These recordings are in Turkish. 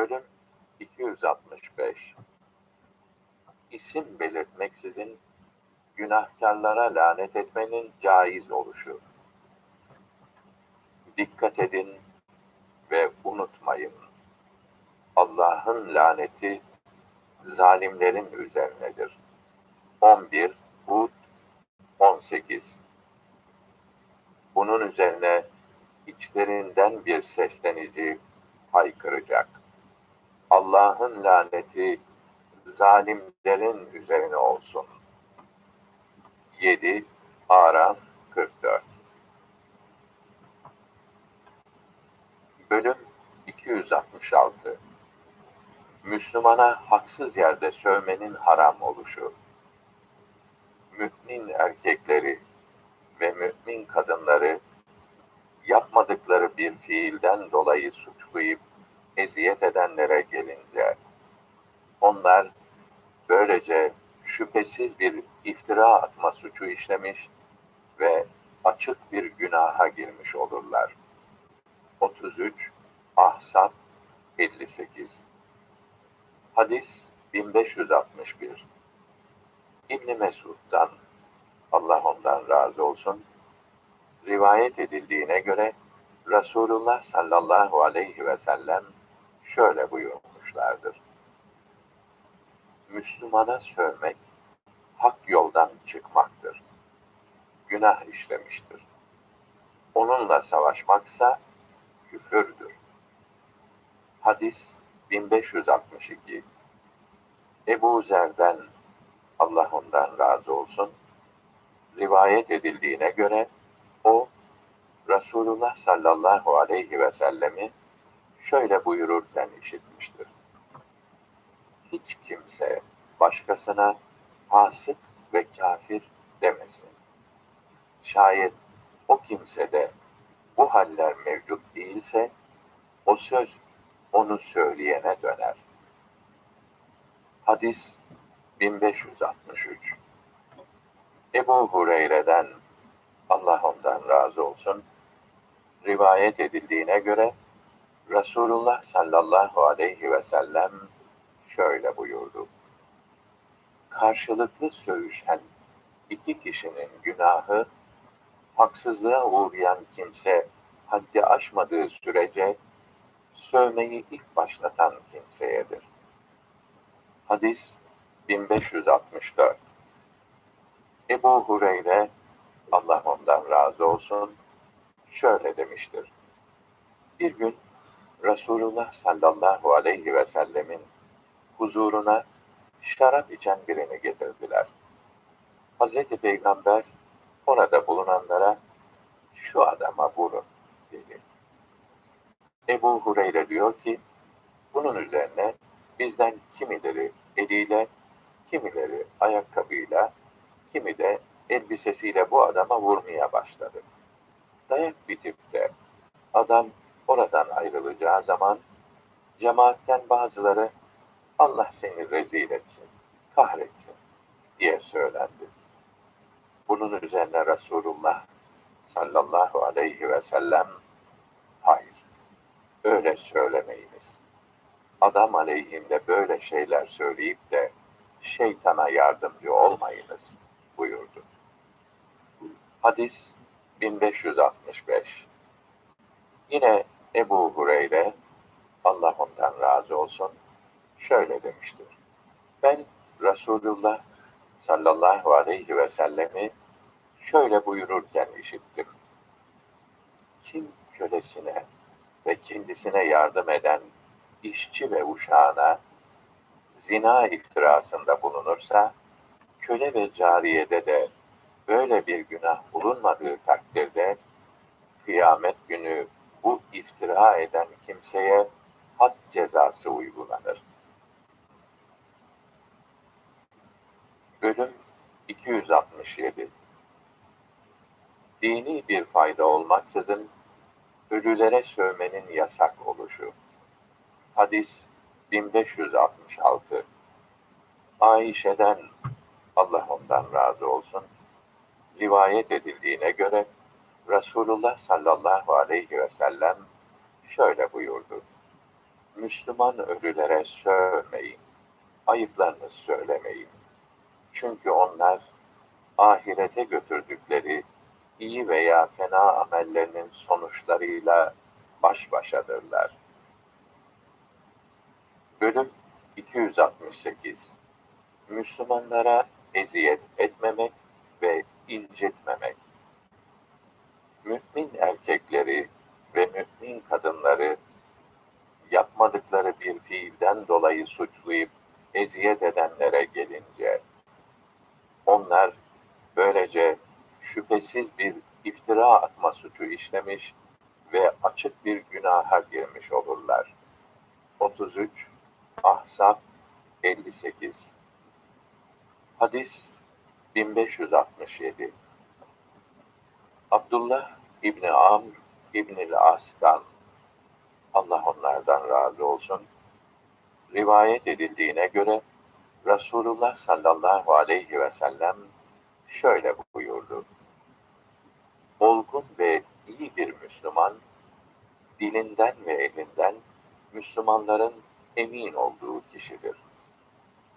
Bölüm 265 İsim belirtmeksizin günahkarlara lanet etmenin caiz oluşu. Dikkat edin ve unutmayın. Allah'ın laneti zalimlerin üzerinedir. 11 Hud 18 Bunun üzerine içlerinden bir seslenici haykıracak. Allah'ın laneti zalimlerin üzerine olsun. 7 Araf 44 Bölüm 266 Müslümana haksız yerde sövmenin haram oluşu. Mümin erkekleri ve mümin kadınları yapmadıkları bir fiilden dolayı suçlayıp eziyet edenlere gelince, onlar böylece şüphesiz bir iftira atma suçu işlemiş ve açık bir günaha girmiş olurlar. 33 Ahzab 58 Hadis 1561 İbn Mesud'dan Allah ondan razı olsun rivayet edildiğine göre Resulullah sallallahu aleyhi ve sellem şöyle buyurmuşlardır. Müslümana sövmek hak yoldan çıkmaktır. Günah işlemiştir. Onunla savaşmaksa küfürdür. Hadis 1562 Ebu Zer'den Allah ondan razı olsun rivayet edildiğine göre o Resulullah sallallahu aleyhi ve sellemi şöyle buyururken işitmiştir. Hiç kimse başkasına fasık ve kafir demesin. Şayet o kimsede bu haller mevcut değilse o söz onu söyleyene döner. Hadis 1563 Ebu Hureyre'den Allah ondan razı olsun rivayet edildiğine göre Resulullah sallallahu aleyhi ve sellem şöyle buyurdu. Karşılıklı söğüşen iki kişinin günahı haksızlığa uğrayan kimse haddi aşmadığı sürece sövmeyi ilk başlatan kimseyedir. Hadis 1564 Ebu Hureyre Allah ondan razı olsun şöyle demiştir. Bir gün Resulullah sallallahu aleyhi ve sellemin huzuruna şarap içen birini getirdiler. Hazreti Peygamber orada bulunanlara şu adama vurun dedi. Ebu Hureyre diyor ki bunun üzerine bizden kimileri eliyle, kimileri ayakkabıyla, kimi de elbisesiyle bu adama vurmaya başladı. Dayak bitip de adam oradan ayrılacağı zaman cemaatten bazıları Allah seni rezil etsin, kahretsin diye söylendi. Bunun üzerine Resulullah sallallahu aleyhi ve sellem hayır, öyle söylemeyiniz. Adam aleyhinde böyle şeyler söyleyip de şeytana yardımcı olmayınız buyurdu. Hadis 1565 Yine Ebu Hureyre, Allah ondan razı olsun, şöyle demiştir. Ben Resulullah sallallahu aleyhi ve sellemi şöyle buyururken işittim. Kim kölesine ve kendisine yardım eden işçi ve uşağına zina iftirasında bulunursa, köle ve cariyede de böyle bir günah bulunmadığı takdirde, kıyamet günü iftira eden kimseye had cezası uygulanır. Bölüm 267 Dini bir fayda olmaksızın ölülere sövmenin yasak oluşu. Hadis 1566 Ayşe'den Allah ondan razı olsun rivayet edildiğine göre Resulullah sallallahu aleyhi ve sellem şöyle buyurdu. Müslüman ölülere sövmeyin, ayıplarını söylemeyin. Çünkü onlar ahirete götürdükleri iyi veya fena amellerinin sonuçlarıyla baş başadırlar. Bölüm 268 Müslümanlara eziyet etmemek ve incitmemek. Mümin erkekleri ve mümin kadınları yapmadıkları bir fiilden dolayı suçlayıp eziyet edenlere gelince, onlar böylece şüphesiz bir iftira atma suçu işlemiş ve açık bir günaha girmiş olurlar. 33 Ahzab 58 Hadis 1567 Abdullah İbni Amr İbni As'tan Allah onlardan razı olsun rivayet edildiğine göre Resulullah sallallahu aleyhi ve sellem şöyle buyurdu. Olgun ve iyi bir Müslüman, dilinden ve elinden Müslümanların emin olduğu kişidir.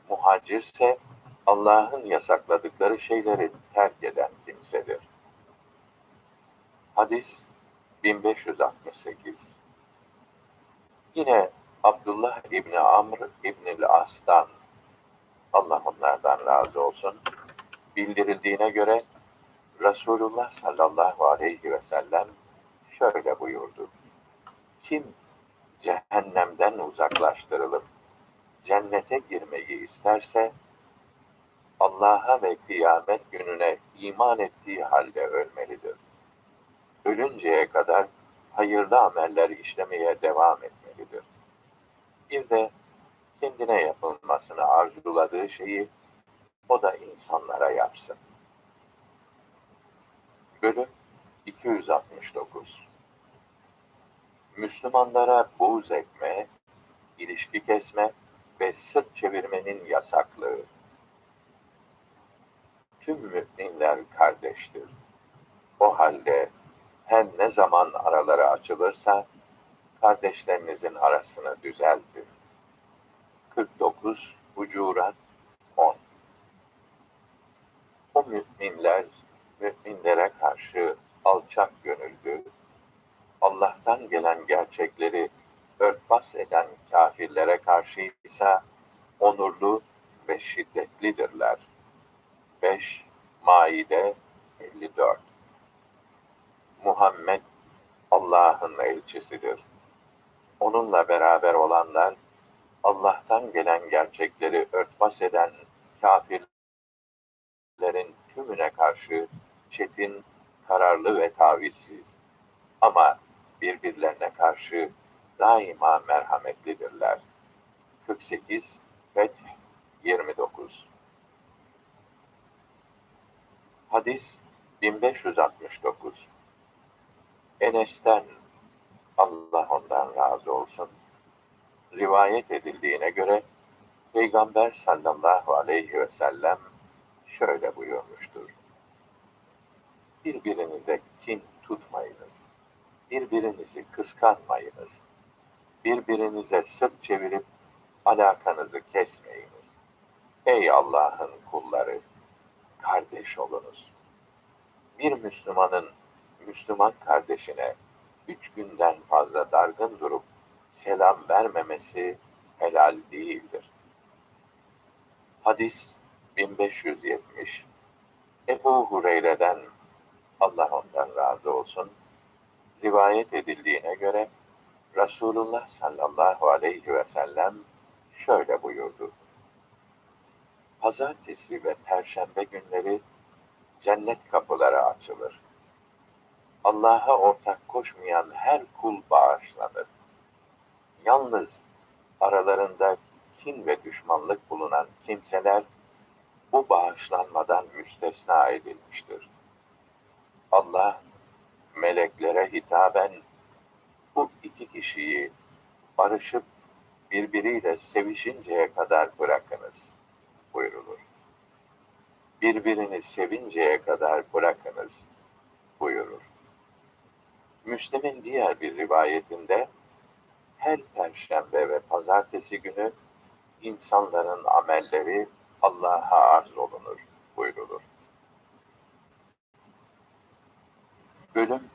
Muhacirse Allah'ın yasakladıkları şeyleri terk eden kimsedir. Hadis 1568 Yine Abdullah İbni Amr İbni As'tan Allah onlardan razı olsun bildirildiğine göre Resulullah sallallahu aleyhi ve sellem şöyle buyurdu. Kim cehennemden uzaklaştırılıp cennete girmeyi isterse Allah'a ve kıyamet gününe iman ettiği halde ölmelidir. Ölünceye kadar hayırlı ameller işlemeye devam etmelidir. Bir de kendine yapılmasını arzuladığı şeyi o da insanlara yapsın. Bölüm 269 Müslümanlara buğz etme, ilişki kesme ve sırt çevirmenin yasaklığı. Tüm müminler kardeştir. O halde her ne zaman araları açılırsa kardeşlerinizin arasını düzeltin. 49 Hucurat 10 O müminler müminlere karşı alçak gönüllü, Allah'tan gelen gerçekleri örtbas eden kafirlere karşı ise onurlu ve şiddetlidirler. 5 Maide 54 Muhammed Allah'ın elçisidir. Onunla beraber olanlar Allah'tan gelen gerçekleri örtbas eden kafirlerin tümüne karşı çetin, kararlı ve tavizsiz ama birbirlerine karşı daima merhametlidirler. 48 Feth 29 Hadis 1569 Enes'ten Allah ondan razı olsun rivayet edildiğine göre Peygamber sallallahu aleyhi ve sellem şöyle buyurmuştur. Birbirinize kin tutmayınız. Birbirinizi kıskanmayınız. Birbirinize sırt çevirip alakanızı kesmeyiniz. Ey Allah'ın kulları! Kardeş olunuz. Bir Müslümanın Müslüman kardeşine üç günden fazla dargın durup selam vermemesi helal değildir. Hadis 1570 Ebu Hureyre'den Allah ondan razı olsun rivayet edildiğine göre Resulullah sallallahu aleyhi ve sellem şöyle buyurdu. Pazartesi ve perşembe günleri cennet kapıları açılır. Allah'a ortak koşmayan her kul bağışlanır. Yalnız aralarında kin ve düşmanlık bulunan kimseler bu bağışlanmadan müstesna edilmiştir. Allah meleklere hitaben bu iki kişiyi barışıp birbiriyle sevişinceye kadar bırakınız buyurulur. Birbirini sevinceye kadar bırakınız buyurur. Müslim'in diğer bir rivayetinde her perşembe ve pazartesi günü insanların amelleri Allah'a arz olunur buyrulur. Ölüm